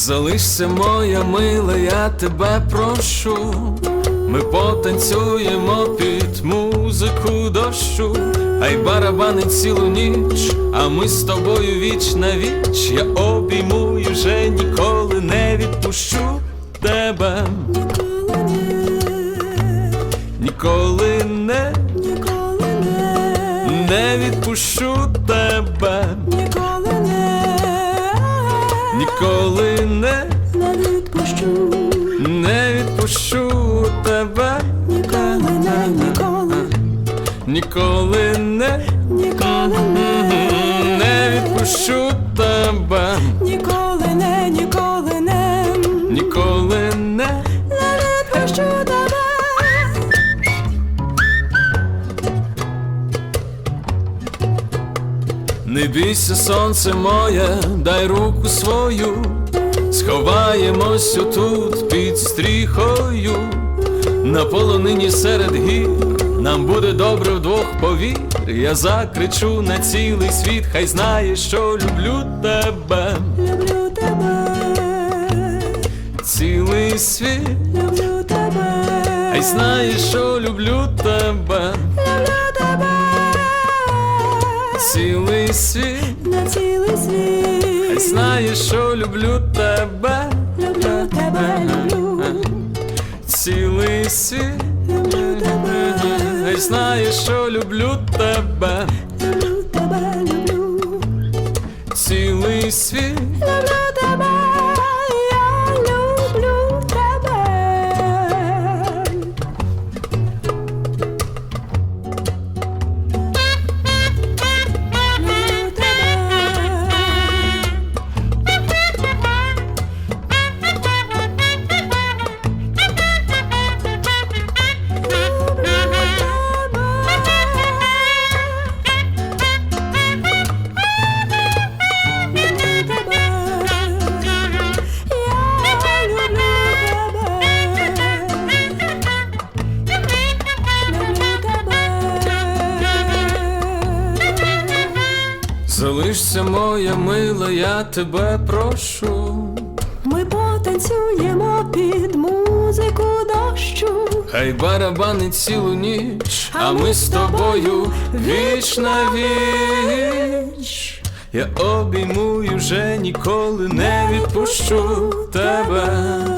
Залишся моя мила, я тебе прошу. Ми потанцюємо під музику дощу, Ай барабанить цілу ніч, а ми з тобою віч на віч. Я обійму і вже ніколи не відпущу тебе. Ніколи не, не відпущу тебе. Відпущу тебе. Ніколи не, ніколи, Ніколи не, ніколи не, не відпущу тебе. ніколи не, ніколи не, Ніколи не. не відпущу тебе. Не бійся, сонце моє, дай руку свою, сховаємось отут під стріхою, на полонині серед гір, нам буде добре вдвох повір. Я закричу на цілий світ, хай знає, що люблю тебе, Люблю тебе, цілий світ, люблю тебе, хай знає, що люблю тебе, люблю тебе, цілий світ, на цілий світ. Хай знає, що люблю тебе. Люблю тебе, люблю, Цілий світ. Люблю тебе, Хай знає, що люблю тебе, люблю тебе, люблю, цілий світ, люблю тебе, залишся моя мила, я тебе прошу. Ми потанцюємо під музику дощу. Хай барабанить цілу ніч, а ми з тобою віч на віч. Я обійму і вже ніколи не відпущу тебе.